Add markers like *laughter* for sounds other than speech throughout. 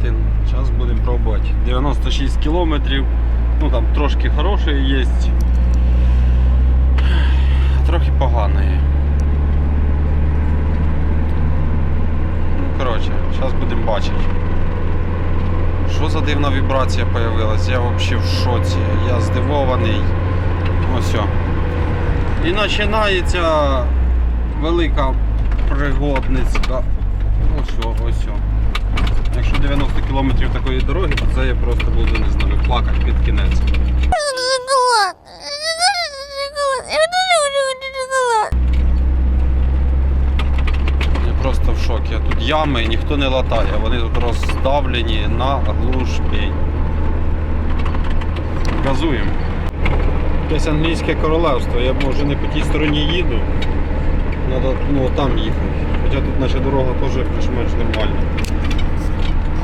Пирятин. Зараз будемо пробувати. 96 кілометрів. Ну там трошки хорошої є. Трохи поганої. Ну, коротше, зараз будемо бачити. Що за дивна вібрація появилась? Я взагалі в шоці. Я здивований. Ось. І починається велика пригодницька. Ось, ось. Якщо 90 кілометрів такої дороги, то це я просто буду, не знаю, плакати під кінець. Я просто в шокі. Тут ями ніхто не латає, вони тут роздавлені на глушпінь. Газуємо. Якесь англійське королевство, я може не по тій стороні їду. Надо ну, там їхати. Хоча тут наша дорога теж більш-менш нормальна.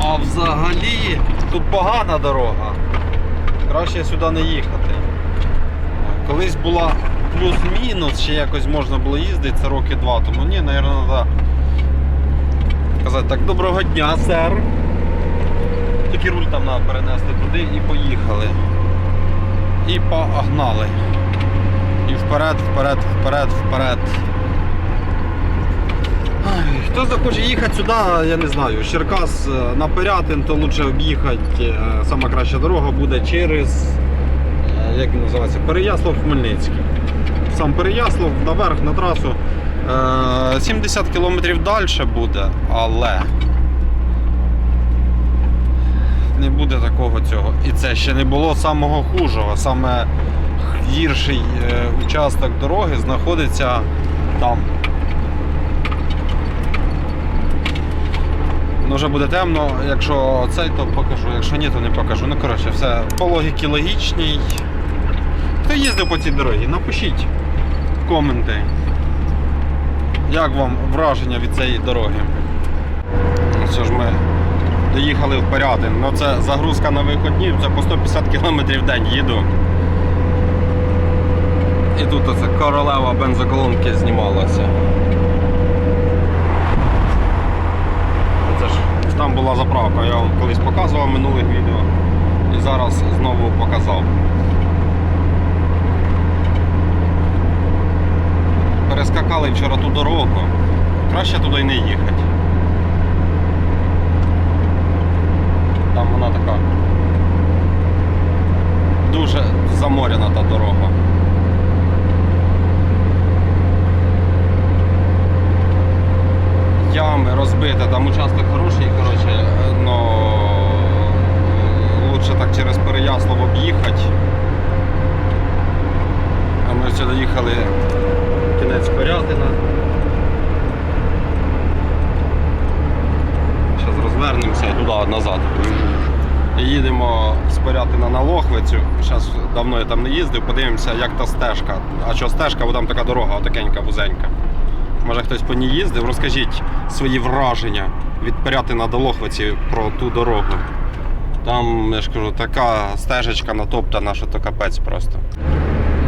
А взагалі тут погана дорога. Краще сюди не їхати. Колись була плюс-мінус, ще якось можна було їздити, це роки два. Тому ні, мабуть, треба казати так, доброго дня, сер. Тільки руль там треба перенести туди і поїхали. І погнали. І вперед, вперед, вперед, вперед. Хто захоче їхати сюди, я не знаю, Черкас е, на Пирятин, то краще об'їхати. е, Сама краща дорога буде через е, як він називається, Переяслав Хмельницький. Сам Переяслав наверх на трасу. Е, 70 кілометрів далі буде, але не буде такого цього. І це ще не було самого хужого. Саме гірший участок дороги знаходиться там. Вже буде темно, якщо цей, то покажу, якщо ні, то не покажу. Ну, коротше, все по логіки логічній. Хто їздив по цій дорозі, напишіть коменти, як вам враження від цієї дороги. Все ж ми доїхали в Порятин. Ну це загрузка на виходні, це по 150 км в день їду. І тут оце королева бензоколонки знімалася. Це ж там була заправка, я вам колись показував минулих відео і зараз знову показав. Перескакали вчора ту дорогу, краще туди не їхати. Там вона така дуже заморяна та дорога. Ями розбите, там участок хороший, коротше, но лучше так через Переяслав об'їхати. Ми сюди їхали кінець Порятина. Зараз розвернемося і туди назад. Їдемо з Порятина на Лохвицю. Зараз давно я там не їздив, подивимося, як та стежка. А що стежка, бо там така дорога, отакенька, вузенька. Може хтось по ній їздив, розкажіть свої враження від Порятина до Лохвиці про ту дорогу. Там, я ж кажу, така стежечка натоптана, що то капець просто.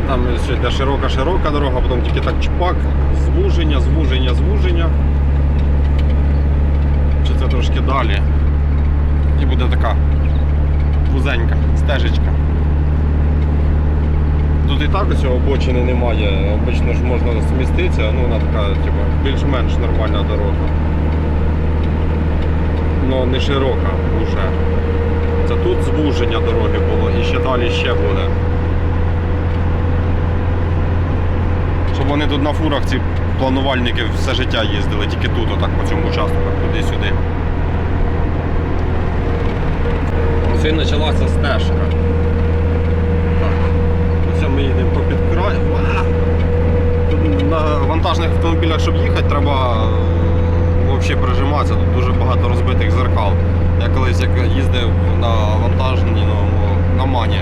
Там ще йде широка-широка дорога, потім тільки так чпак, звуження, звуження, звуження. Чи це трошки далі. І буде така вузенька стежечка. Тут і так ось обочини немає. Обично ж можна зміститися, ну вона така типу, більш-менш нормальна дорога. Ну не широка вже. Це тут звуження дороги було і ще далі ще буде. Щоб вони тут на фурах ці планувальники все життя їздили, тільки тут, отак по цьому участку, туди-сюди. Ось і почалася стежка. Ми їдемо по підкраю. На вантажних автомобілях, щоб їхати, треба взагалі прижиматися. Тут дуже багато розбитих зеркал. Я колись як їздив на вантажній ну, на мані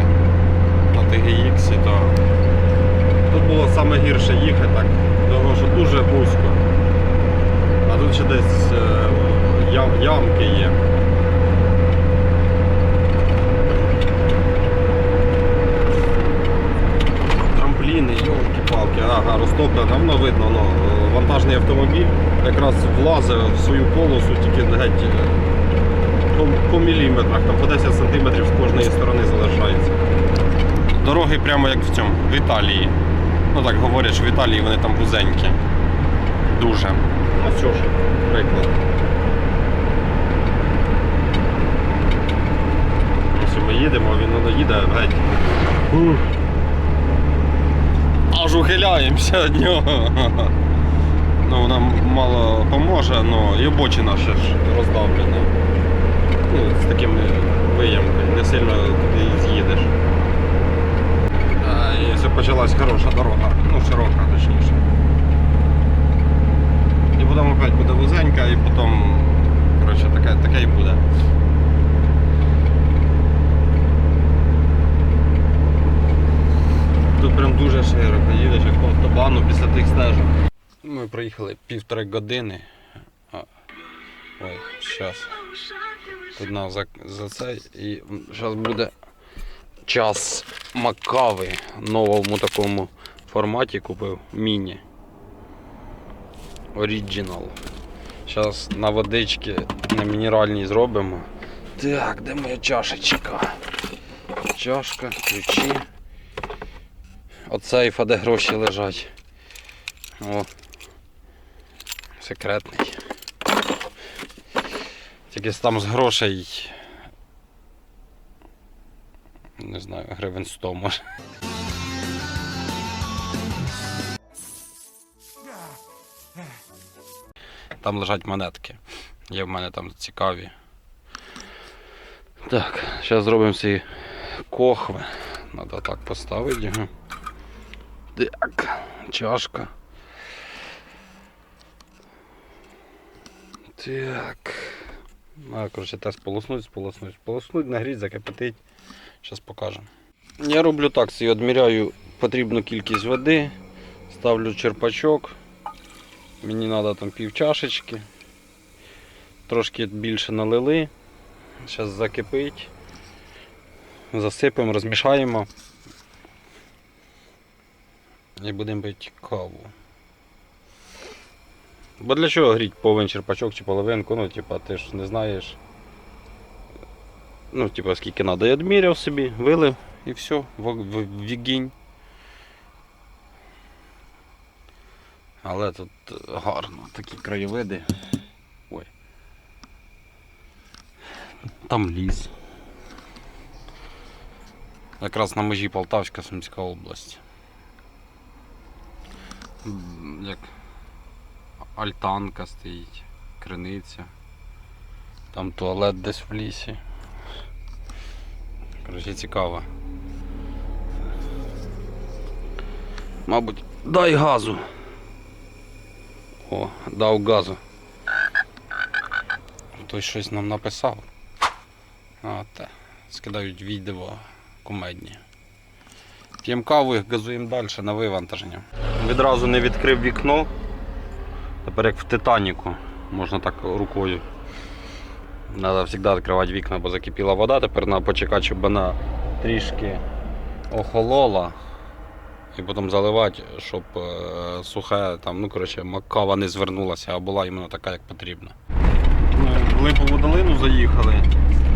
на TGX, то тут було саме гірше їхати, так, тому що дуже вузько. А тут ще десь е, ям- ямки є. Трампліни, йолки-палки, ага, розтоплено, воно видно, ну, вантажний автомобіль якраз влазить в свою полосу, тільки геть е, по, по міліметрах, там по 10 сантиметрів з кожної сторони залишається. Дороги прямо як в цьому, в Італії. Ну так говорять, що в Італії вони там вузенькі. Дуже. Ось що ж, приклад. Ось ми їдемо, він воно їде геть. Ух. Ухиляємося від нього. Ну, нам мало поможе, але і обочина ще ж роздавлена. Ну, з такими виямками, не сильно туди з'їдеш. Все почалась хороша дорога, ну широка точніше. І потім опять буде вузенька і потім, коротше, таке, таке і буде. Тут прям дуже широко, їдеш як по автобану після тих стежок. Ми проїхали півтори години. А, ой, зараз. Тут нам за, за це і зараз буде час макави новому такому форматі купив міні. Оріджинал. Зараз на водички на мінеральній зробимо. Так, де моя чашечка? Чашка, ключі. От сейфа, де гроші лежать. О. Секретний. Тільки там з грошей. Не знаю, гривень 100 може. Там лежать монетки. Є в мене там цікаві. Так, зараз зробимо ці кохви. Треба так поставити його. Так, чашка. Так. А, коротше, те сполоснуть, сполоснуть, сполоснуть, нагріть, закипятить. Зараз покажемо. Я роблю так, собі відміряю потрібну кількість води, ставлю черпачок. Мені треба там пів чашечки. Трошки більше налили. Зараз закипить. Засипемо, розмішаємо. І будемо пити каву. Бо для чого гріть повен черпачок чи половинку, ну, типа, ти ж не знаєш. Ну, типа, скільки треба. Я відміряв собі, вилив і все, в, вігінь. Але тут гарно, такі краєвиди. Ой. Там ліс. Якраз на межі Полтавська Сумська область. Як альтанка стоїть, криниця. Там туалет десь в лісі. Коротше, цікаво. Мабуть, дай газу. О, дав газу. Хтось щось нам написав. А, те. Скидають відео кумедні. П'ємо каву газуємо далі на вивантаження. Відразу не відкрив вікно. Тепер як в Титаніку. Можна так рукою. Треба завжди відкривати вікна, бо закипіла вода. Тепер треба почекати, щоб вона трішки охолола. І потім заливати, щоб е, сухе, там, ну коротше, кава не звернулася, а була іменно така, як потрібно. В липову долину заїхали.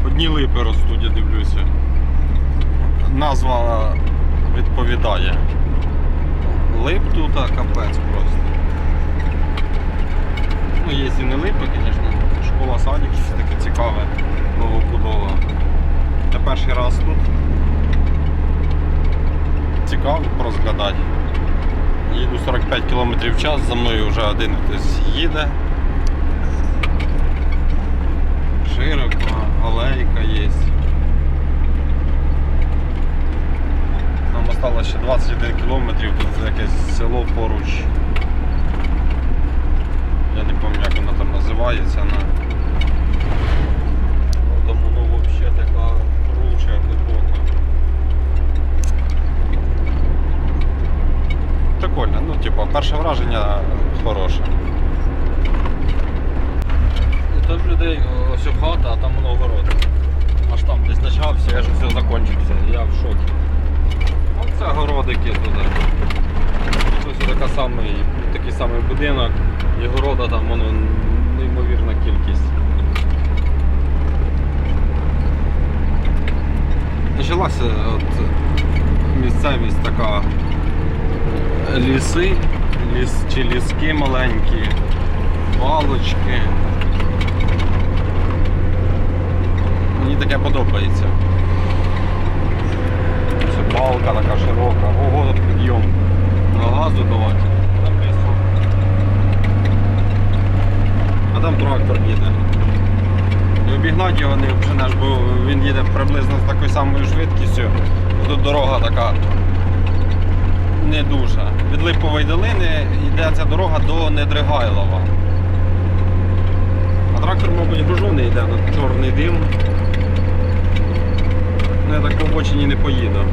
Одні липи ростуть, я дивлюся. Назва відповідає. Лип тут а капець просто. Ну, є і не липи, звісно. Школа садик, щось таке цікаве, новобудова. Я перший раз тут. Цікаво розглядати. Їду 45 км в час, за мною вже один хтось їде. Широко, алейка є. Осталось ще 21 кілометрів, тут якесь село поруч. Я не пам'ятаю, як воно там називається. На... Ну, взагалі така круча, глибока. Прикольно, ну типа перше враження хороше. Тут людей ось хата, а там воно огород. Аж там десь почався, аж все закінчився. Я в шокі. Городики туди. Ось така самий, такий самий будинок. І города там воно неймовірна кількість. Почалася от місцевість така ліси, ліс чи ліски маленькі, палочки. Мені таке подобається. Це палка така широка. Ого, тут підйом. На газу. Написано. А там трактор їде. І обігнати його не вженеш, бо він їде приблизно з такою самою швидкістю. Тут дорога така не дуже. Від Липової долини йде ця дорога до Недригайлова. А трактор, мабуть, гружений йде на чорний дим. Ну, я так по обочині не поїду.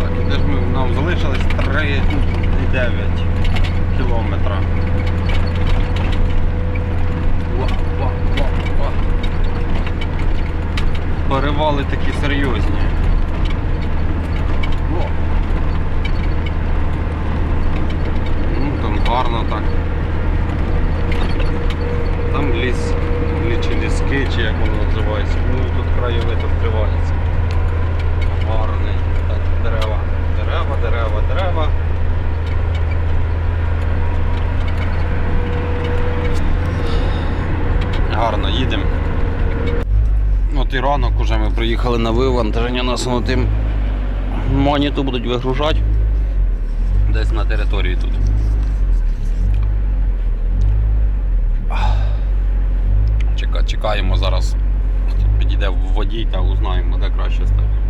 Так, і де ж ми, нам залишилось 3,9 кілометра. Ва, ва, ва, ва. Перевали такі серйозні. Ну, там гарно так. Там ліс, лі- чи ліски, чи як воно називається. Ну тут краєвид відкривається. Гарний. Так, дерева. Дерева, дерева, дерева. Гарно, їдемо. От і ранок уже ми приїхали на вивантаження, нас на тим моніту будуть вигружати. Десь на території тут. Чекаємо зараз. Підійде водій та узнаємо, де краще стати.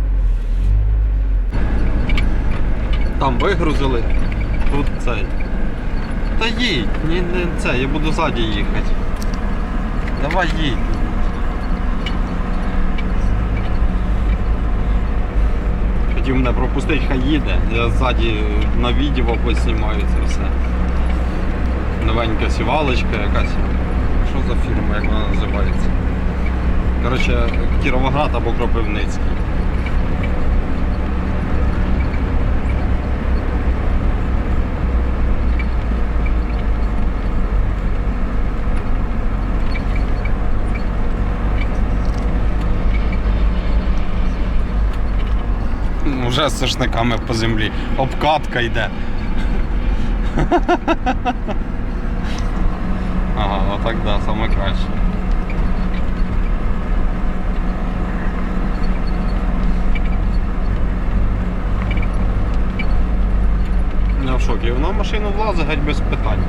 Там вигрузили, тут цей. Та їдь, ні, не це, я буду ззаді їхати. Давай їдь. Хотів мене пропустити, хай їде. Я ззаді на відео поснімаю це все. Новенька сівалочка якась. Що за фірма, як вона називається? Коротше, Кіровоград або Кропивницький. Вже з сушниками по землі. Обкатка йде. *laughs* Ага, отак да, саме краще. Я в шокі. Вона в машину влазить геть без питань.